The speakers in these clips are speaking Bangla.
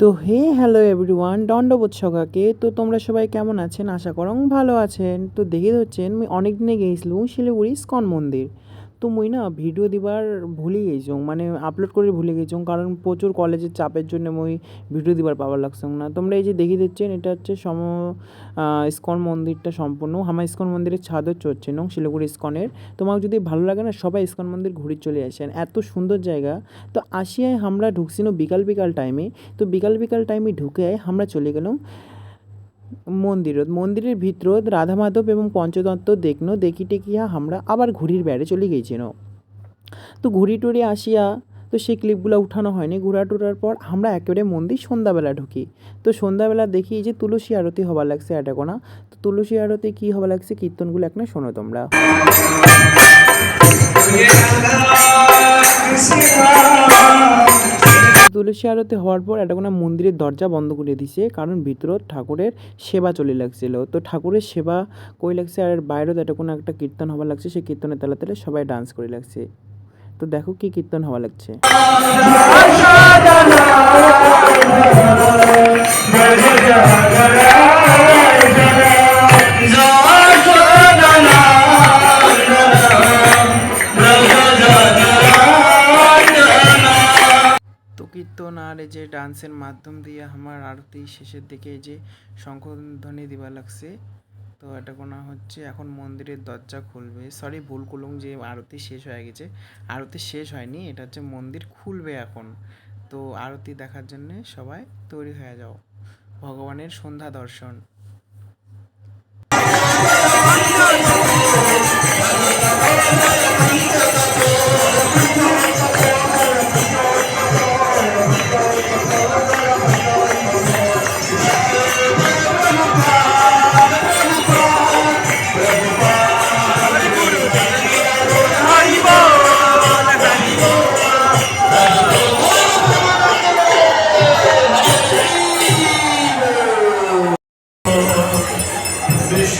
তো হে হ্যালো এভরিওয়ান দণ্ডবোধ সকাকে তো তোমরা সবাই কেমন আছেন? আশা করং ভালো আছেন। তো দেখে ধরছেন, আমি অনেক দিনে গিয়েছিলাম শিলিগুড়ি স্কন মন্দির। তো মুই না ভিডিও দিবার ভুলে গেছিং মানে আপলোড করে ভুলে গেছিং কারণ প্রচুর কলেজের চাপের জন্য মুই ভিডিও দিবার পাবার লাগছিং না। তোমরা এই যে দেখে দিচ্ছেন এটা হচ্ছে সম ইস্কন মন্দিরটা সম্পূর্ণ। আমার ইস্কন মন্দিরের ছাদও চড়ছে নং শিলিগুড়ি ইস্কনের। তোমার যদি ভালো লাগে না, সবাই ইস্কন মন্দির ঘুরে চলে আসেন। এত সুন্দর জায়গা। তো আসিয়ায় আমরা ঢুকছিল বিকাল বিকাল টাইমে তো বিকাল বিকাল টাইমে ঢুকে আমরা চলে গেলাম মন্দিরত মন্দিরের ভিতরত রাধা মাধব এবং পঞ্চতত্ত্ব দেখনো দেখি টেকিয়া আমরা আবার ঘুড়ির বেড়ে চলে গেছিল তো ঘুড়ি টুড়ি আসিয়া তো সেই ক্লিপগুলো উঠানো হয়নি ঘোরা টুরার পর আমরা একেবারে মন্দির সন্ধ্যাবেলা ঢুকি। তো সন্ধ্যাবেলা দেখি যে তুলসী আরতি হবার লাগছে এটা কোনা তো তুলসী আরতি কী হবার লাগছে কীর্তনগুলো একটা শোনো তোমরা। তুলসী আরতি হওয়ার পর একটা কোনো মন্দিরের দরজা বন্ধ করে দিছে, কারণ ভিতরত ঠাকুরের সেবা চলে লাগছিল। তো ঠাকুরের সেবা কই লাগছে আর বাইরেও একটা কোনো একটা কীর্তন হওয়া লাগছে, সেই কীর্তনের তালে তালে সবাই ডান্স করে লাগছে। তো দেখো কি কীর্তন হওয়া লাগছে। কীর্তন আর এই যে ডান্সের মাধ্যম দিয়ে আমার আরতি শেষের দিকে এই যে শঙ্খধ্বনি দিবা লাগছে। তো এটা কোনো হচ্ছে, এখন মন্দিরের দরজা খুলবে। সরি ভুল করলুম যে আরতি শেষ হয়ে গেছে। আরতি শেষ হয়নি, এটা হচ্ছে মন্দির খুলবে এখন। তো আরতি দেখার জন্যে সবাই তৈরি হয়ে যাও। ভগবানের সন্ধ্যা দর্শন।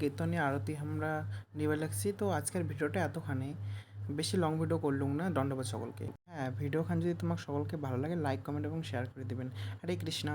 কোনো আরতি আমরা নিবে লাগছি তো আজকের ভিডিওটা এতখানি। বেশি লং ভিডিও করলুম না। দণ্ডবাদ সকলকে। হ্যাঁ ভিডিও খান যদি তোমার সকলকে ভালো লাগে লাইক কমেন্ট এবং শেয়ার করে দেবেন। হরে কৃষ্ণা।